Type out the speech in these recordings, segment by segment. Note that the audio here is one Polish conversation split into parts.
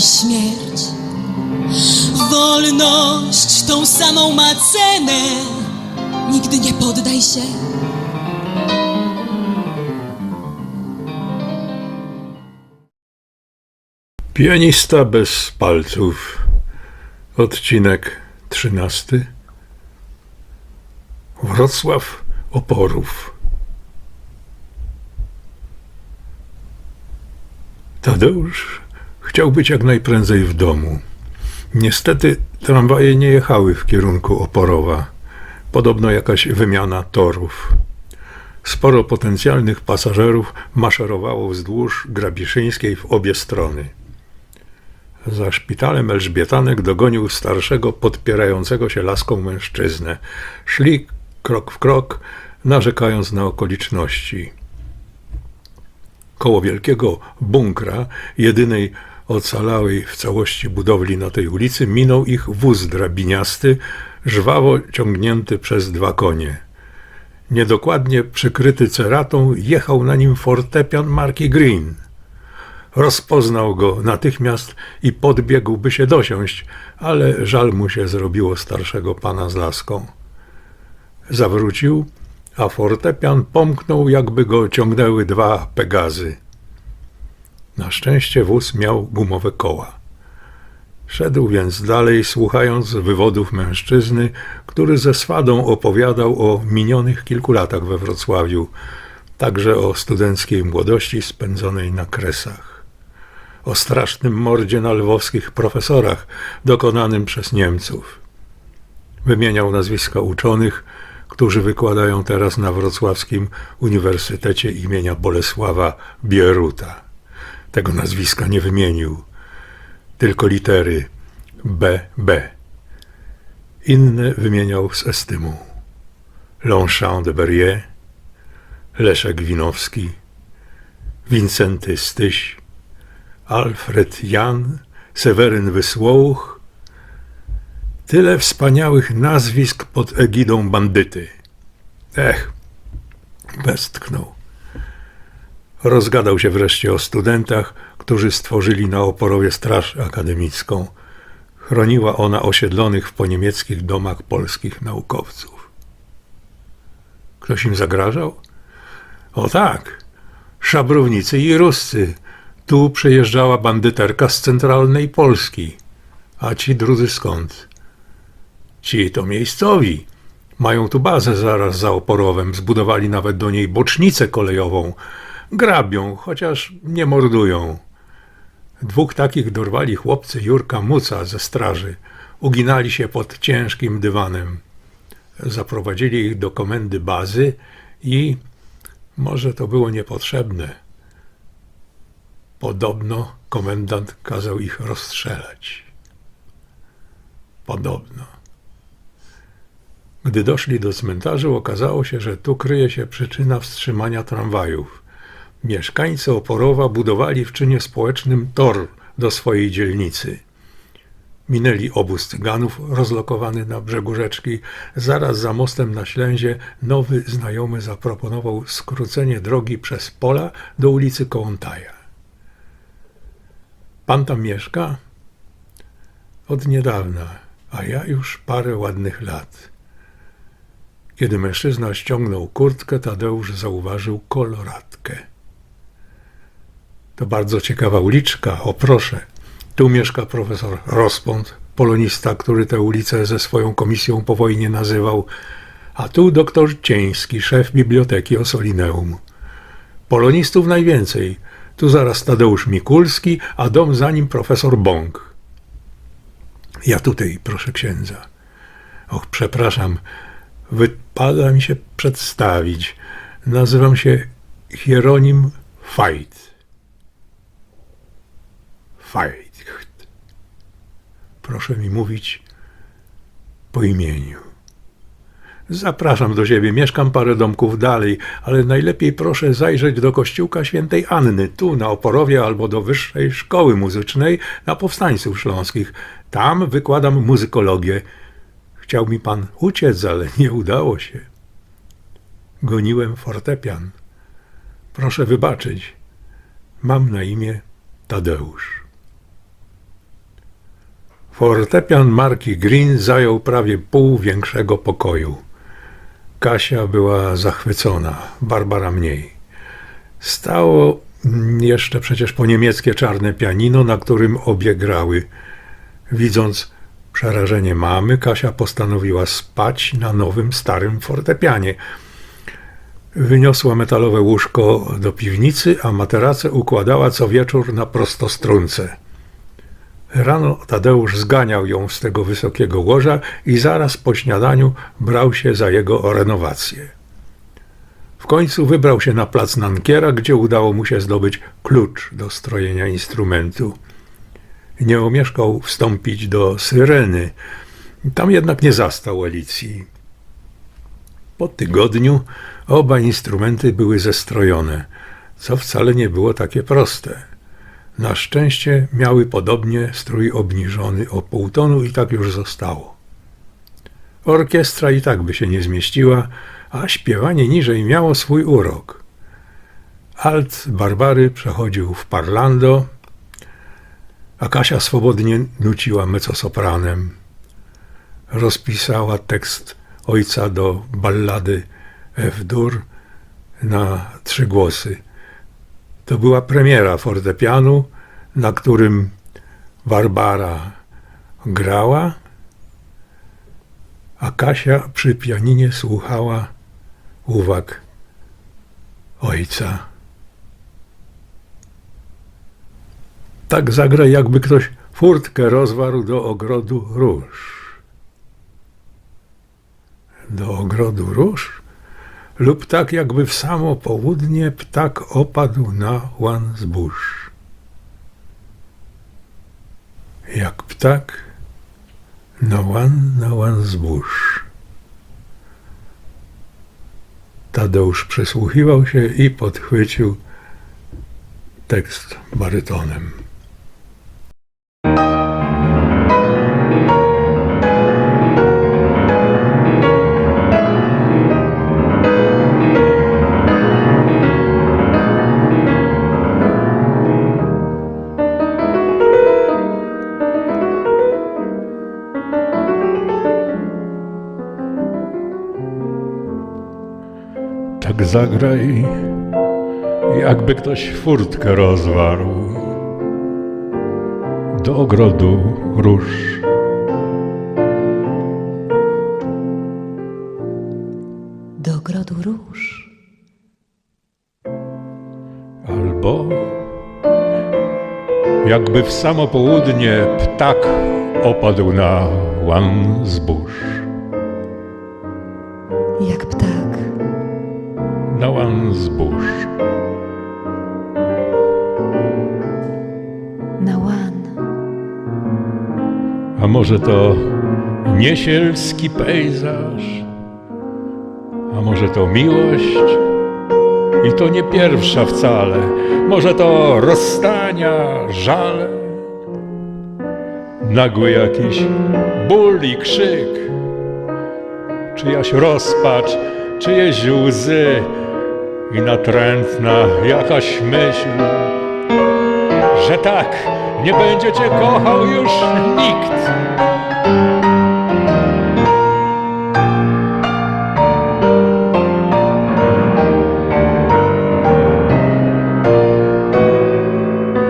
grozi śmierć. Wolność tą samą ma cenę. Nigdy nie poddaj się. Pianista bez palców. Odcinek trzynasty. Wrocław Oporów. Tadeusz chciał być jak najprędzej w domu. Niestety tramwaje nie jechały w kierunku Oporowa. Podobno jakaś wymiana torów. Sporo potencjalnych pasażerów maszerowało wzdłuż Grabiszyńskiej w obie strony. Za szpitalem Elżbietanek dogonił starszego, podpierającego się laską mężczyznę. Szli krok w krok, narzekając na okoliczności. Koło wielkiego bunkra, jedynej ocalałej w całości budowli na tej ulicy, minął ich wóz drabiniasty, żwawo ciągnięty przez dwa konie. Niedokładnie przykryty ceratą jechał na nim fortepian marki Green. Rozpoznał go natychmiast i podbiegłby się dosiąść, ale żal mu się zrobiło starszego pana z laską. Zawrócił, a fortepian pomknął, jakby go ciągnęły dwa pegazy. Na szczęście wóz miał gumowe koła. Szedł więc dalej, słuchając wywodów mężczyzny, który ze swadą opowiadał o minionych kilku latach we Wrocławiu, także o studenckiej młodości spędzonej na kresach, o strasznym mordzie na lwowskich profesorach dokonanym przez Niemców. Wymieniał nazwiska uczonych, którzy wykładają teraz na wrocławskim Uniwersytecie imienia Bolesława Bieruta. Tego nazwiska nie wymienił tylko litery B, B. Inne wymieniał z estymą. Longchamp de Berrier, Leszek Winowski, Wincenty Styś, Alfred Jan, Seweryn Wysłołuch. Tyle wspaniałych nazwisk pod egidą bandyty. Ech, westchnął. Rozgadał się wreszcie o studentach, którzy stworzyli na Oporowie Straż Akademicką. Chroniła ona osiedlonych w poniemieckich domach polskich naukowców. Ktoś im zagrażał? O tak, szabrownicy i ruscy. Tu przejeżdżała bandyterka z centralnej Polski. A ci drudzy skąd? Ci to miejscowi. Mają tu bazę zaraz za Oporowem. Zbudowali nawet do niej bocznicę kolejową. Grabią, chociaż nie mordują. Dwóch takich dorwali chłopcy Jurka Muca ze straży. Uginali się pod ciężkim dywanem. Zaprowadzili ich do komendy bazy i może to było niepotrzebne. Podobno komendant kazał ich rozstrzelać. Podobno. Gdy doszli do cmentarza, okazało się, że tu kryje się przyczyna wstrzymania tramwajów. Mieszkańcy Oporowa budowali w czynie społecznym tor do swojej dzielnicy. Minęli obóz cyganów rozlokowany na brzegu rzeczki. Zaraz za mostem na Ślęzie nowy znajomy zaproponował skrócenie drogi przez pola do ulicy Kołątaja. Pan tam mieszka? Od niedawna, a ja już parę ładnych lat. Kiedy mężczyzna ściągnął kurtkę, Tadeusz zauważył koloratkę. To bardzo ciekawa uliczka, o proszę. Tu mieszka profesor Rospont, polonista, który tę ulicę ze swoją komisją po wojnie nazywał, a tu doktor Cieński, szef biblioteki Osolineum. Polonistów najwięcej. Tu zaraz Tadeusz Mikulski, a dom za nim profesor Bąk. Ja tutaj, proszę księdza. Och, przepraszam, wypada mi się przedstawić. Nazywam się Hieronim Fajt. Fajt. Proszę mi mówić po imieniu. Zapraszam do siebie, mieszkam parę domków dalej, ale najlepiej proszę zajrzeć do kościółka świętej Anny, tu na Oporowie, albo do Wyższej Szkoły Muzycznej na Powstańców Śląskich. Tam wykładam muzykologię. Chciał mi pan uciec, ale nie udało się. Goniłem fortepian. Proszę wybaczyć, mam na imię Tadeusz. Fortepian marki Green zajął prawie pół większego pokoju. Kasia była zachwycona, Barbara mniej. Stało jeszcze przecież po niemieckie czarne pianino, na którym obie grały. Widząc przerażenie mamy, Kasia postanowiła spać na nowym, starym fortepianie. Wyniosła metalowe łóżko do piwnicy, a materacę układała co wieczór na prostostrunce. Rano Tadeusz zganiał ją z tego wysokiego łoża i zaraz po śniadaniu brał się za jego renowację. W końcu wybrał się na plac Nankiera, gdzie udało mu się zdobyć klucz do strojenia instrumentu. Nie omieszkał wstąpić do syreny. Tam jednak nie zastał Alicji. Po tygodniu oba instrumenty były zestrojone, co wcale nie było takie proste. Na szczęście miały podobnie strój obniżony o pół tonu i tak już zostało. Orkiestra i tak by się nie zmieściła, a śpiewanie niżej miało swój urok. Alt Barbary przechodził w parlando, a Kasia swobodnie nuciła mezzosopranem. Rozpisała tekst ojca do ballady F-dur na trzy głosy. To była premiera fortepianu, na którym Barbara grała, a Kasia przy pianinie słuchała uwag ojca. Tak zagraj, jakby ktoś furtkę rozwarł do ogrodu róż. Do ogrodu róż? Lub tak, jakby w samo południe ptak opadł na łan zbóż. Jak ptak na łan, na łan zbóż. Tadeusz przysłuchiwał się i podchwycił tekst barytonem. Zagraj, jakby ktoś furtkę rozwarł. Do ogrodu róż. Do ogrodu róż. Albo jakby w samo południe ptak opadł na łan zbóż. Na łan zbóż. Na łan. A może to niesielski pejzaż? A może to miłość? I to nie pierwsza wcale. Może to rozstania, żale? Nagły jakiś ból i krzyk. Czyjaś rozpacz, czyjeś łzy i natrętna jakaś myśl, że tak nie będzie cię kochał już nikt.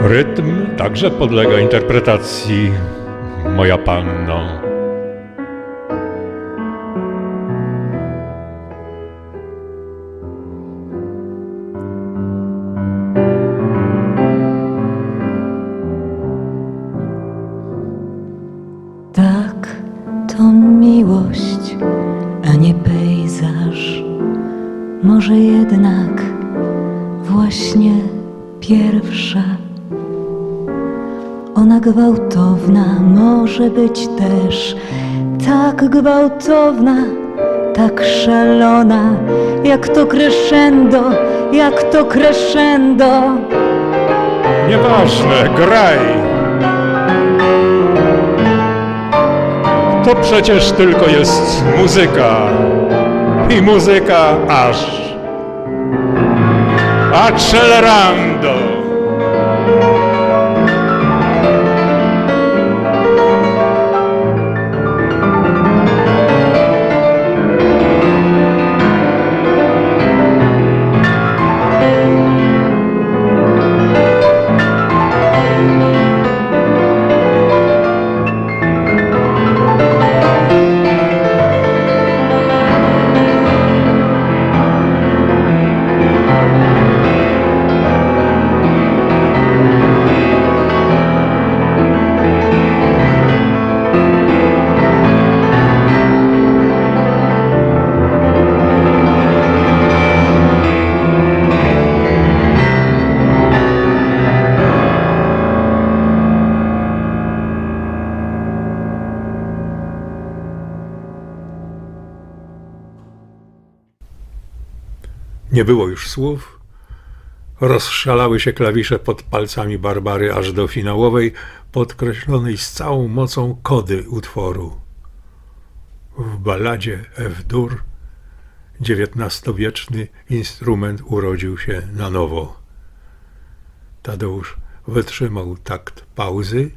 Rytm także podlega interpretacji, moja panno. Gwałtowna może być też tak gwałtowna, tak szalona, jak to crescendo, jak to crescendo. Nieważne, graj! To przecież tylko jest muzyka. I muzyka aż. accelerando. Nie było już słów. Rozszalały się klawisze pod palcami Barbary aż do finałowej, podkreślonej z całą mocą kody utworu. W balladzie F-dur XIX-wieczny instrument urodził się na nowo. Tadeusz wytrzymał takt pauzy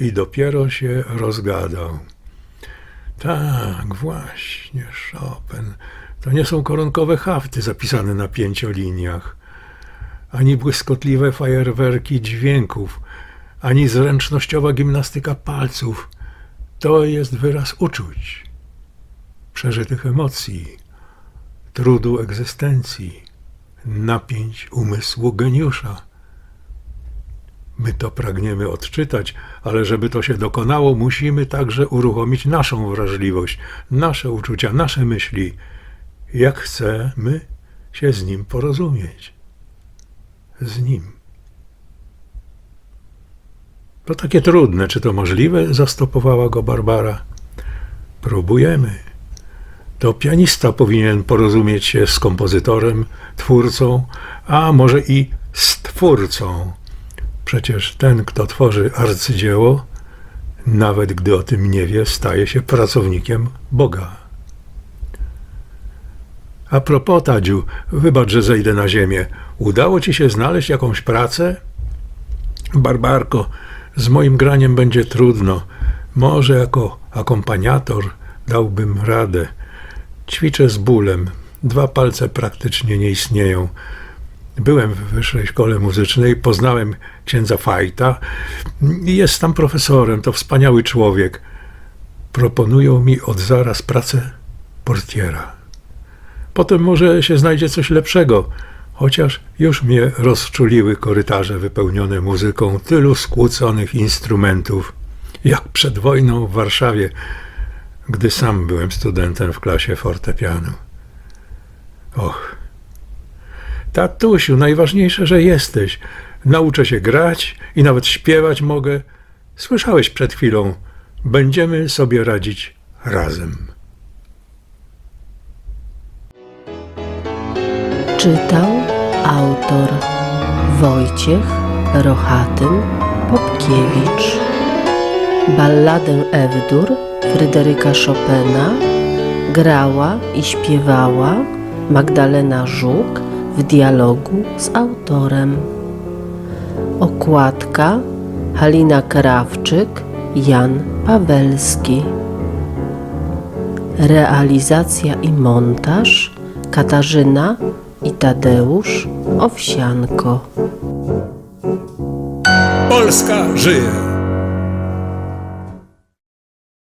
i dopiero się rozgadał. Tak, właśnie, Chopin. To nie są koronkowe hafty zapisane na pięcioliniach, ani błyskotliwe fajerwerki dźwięków, ani zręcznościowa gimnastyka palców. To jest wyraz uczuć, przeżytych emocji, trudu egzystencji, napięć umysłu geniusza. My to pragniemy odczytać, ale żeby to się dokonało, musimy także uruchomić naszą wrażliwość, nasze uczucia, nasze myśli, jak chcemy się z nim porozumieć. Z nim. To takie trudne, czy to możliwe? Zastopowała go Barbara. Próbujemy. To pianista powinien porozumieć się z kompozytorem, twórcą, a może i stwórcą. Przecież ten, kto tworzy arcydzieło, nawet gdy o tym nie wie, staje się pracownikiem Boga. A propos, Tadziu, wybacz, że zejdę na ziemię. Udało ci się znaleźć jakąś pracę? Barbarko, z moim graniem będzie trudno. Może jako akompaniator dałbym radę. Ćwiczę z bólem. Dwa palce praktycznie nie istnieją. Byłem w wyższej szkole muzycznej, poznałem księdza Fajta i jest tam profesorem, to wspaniały człowiek. Proponują mi od zaraz pracę portiera. Potem może się znajdzie coś lepszego, chociaż już mnie rozczuliły korytarze wypełnione muzyką tylu skłóconych instrumentów, jak przed wojną w Warszawie, gdy sam byłem studentem w klasie fortepianu. Och, tatusiu, najważniejsze, że jesteś. Nauczę się grać i nawet śpiewać mogę. Słyszałeś przed chwilą, będziemy sobie radzić razem. Czytał autor Wojciech Rohatyn Popkiewicz. Balladę Ewdur Fryderyka Chopina grała i śpiewała Magdalena Żuk w dialogu z autorem. Okładka Halina Krawczyk, Jan Pawelski. Realizacja i montaż Katarzyna i Tadeusz Owsianko. Polska żyje!